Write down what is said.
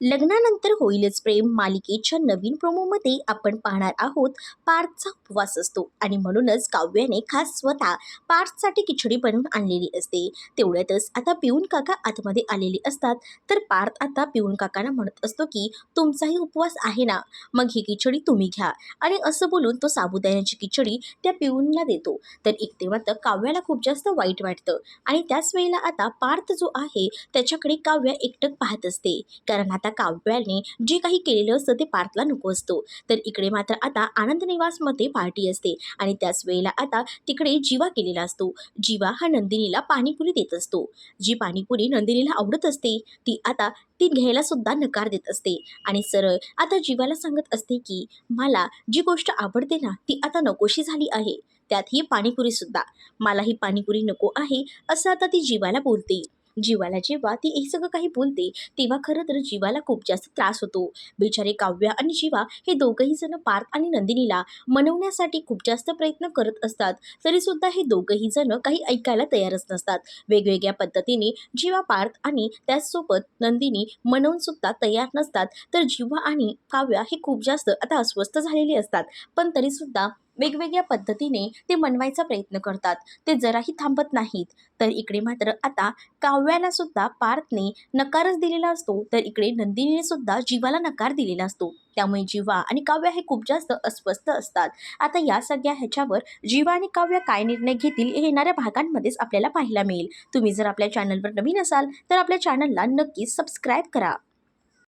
लग्नानंतर होईलच प्रेम. मालिकेच्या नवीन प्रोमोमध्ये आपण पाहणार आहोत पार्थचा उपवास असतो आणि म्हणूनच काव्याने खास स्वतः पार्थसाठी खिचडी बनवून आणलेली असते. तेवढ्यातच आता पिऊन काका आतमध्ये आलेले असतात. तर पार्थ आता पिऊन काकांना म्हणत असतो की तुमचाही उपवास आहे ना? मग ही खिचडी तुम्ही घ्या. आणि असं बोलून तो साबुदाण्याची खिचडी त्या पिऊनला देतो. तर एक तेव्हा तर काव्याला खूप जास्त वाईट वाटतं. आणि त्याच वेळेला आता पार्थ जो आहे त्याच्याकडे काव्या एकटक पाहत असते. कारण आता आता काव्याने जे काही केलेलं असतं ते पार्थला नको असतो. तर इकडे मात्र आता आनंद निवासमध्ये पार्टी असते आणि त्याच वेळेला आता तिकडे जीवा केलेला असतो. जीवा हा नंदिनीला पाणीपुरी देत असतो. जी पाणीपुरी नंदिनीला आवडत असते ती आता ती घ्यायला सुद्धा नकार देत असते. आणि सरळ आता जीवाला सांगत असते की मला जी गोष्ट आवडते ना ती आता नकोशी झाली आहे. त्यात ही पाणीपुरीसुद्धा मला ही पाणीपुरी नको आहे असं आता ती जीवाला बोलते. जीवाला जेव्हा ती हे सगळं काही बोलते तेव्हा खरं तर जीवाला खूप जास्त त्रास होतो. बिचारे काव्या आणि जीवा हे दोघंही जण पार्थ आणि नंदिनीला मनवण्यासाठी खूप जास्त प्रयत्न करत असतात. तरीसुद्धा हे दोघंही जण काही ऐकायला तयारच नसतात. वेगवेगळ्या पद्धतीने जीवा पार्थ आणि त्याचसोबत नंदिनी मनवून सुद्धा तयार नसतात. तर जीवा आणि काव्या हे खूप जास्त आता अस्वस्थ झालेले असतात. पण तरीसुद्धा वेगवेगळ्या पद्धतीने ते मनवायचा प्रयत्न करतात. ते जराही थांबत नाहीत. तर इकडे मात्र आता काव्याला सुद्धा पार्थने नकारच दिलेला असतो. तर इकडे नंदिनीने सुद्धा जीवाला नकार दिलेला असतो. त्यामुळे जीवा आणि काव्य हे खूप जास्त अस्वस्थ असतात. आता या सगळ्या ह्याच्यावर जीवा आणि काव्य काय निर्णय घेतील हे येणाऱ्या भागांमध्येच आपल्याला पाहायला मिळेल. तुम्ही जर आपल्या चॅनलवर नवीन असाल तर आपल्या चॅनलला नक्कीच सबस्क्राईब करा.